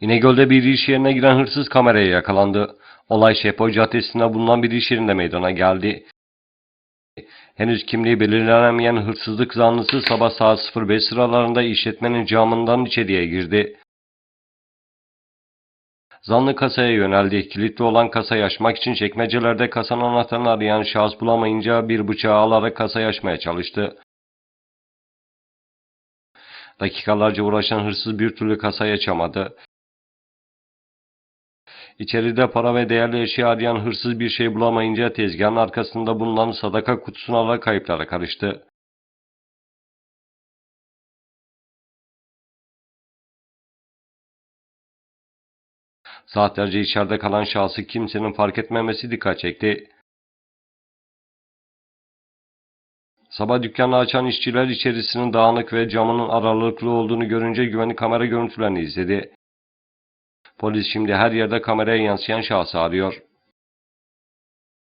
İnegöl'de bir iş yerine giren hırsız kameraya yakalandı. Olay Şepoy Caddesi'nde bulunan bir iş yerinde meydana geldi. Henüz kimliği belirlenemeyen hırsızlık zanlısı sabah saat 05 sıralarında işletmenin camından içeriye girdi. Zanlı kasaya yöneldi. Kilitli olan kasayı açmak için çekmecelerde kasanın anahtarını arayan şahıs bulamayınca bir bıçağı alarak kasayı açmaya çalıştı. Dakikalarca uğraşan hırsız bir türlü kasayı açamadı. İçeride para ve değerli eşya arayan hırsız bir şey bulamayınca tezgahın arkasında bulunan sadaka kutusunu alarak kayıplara karıştı. Saatlerce içeride kalan şahsı kimsenin fark etmemesi dikkat çekti. Sabah dükkanı açan işçiler içerisinin dağınık ve camının aralıklı olduğunu görünce güvenlik kamera görüntülerini izledi. Polis şimdi her yerde kameraya yansıyan şahsı arıyor.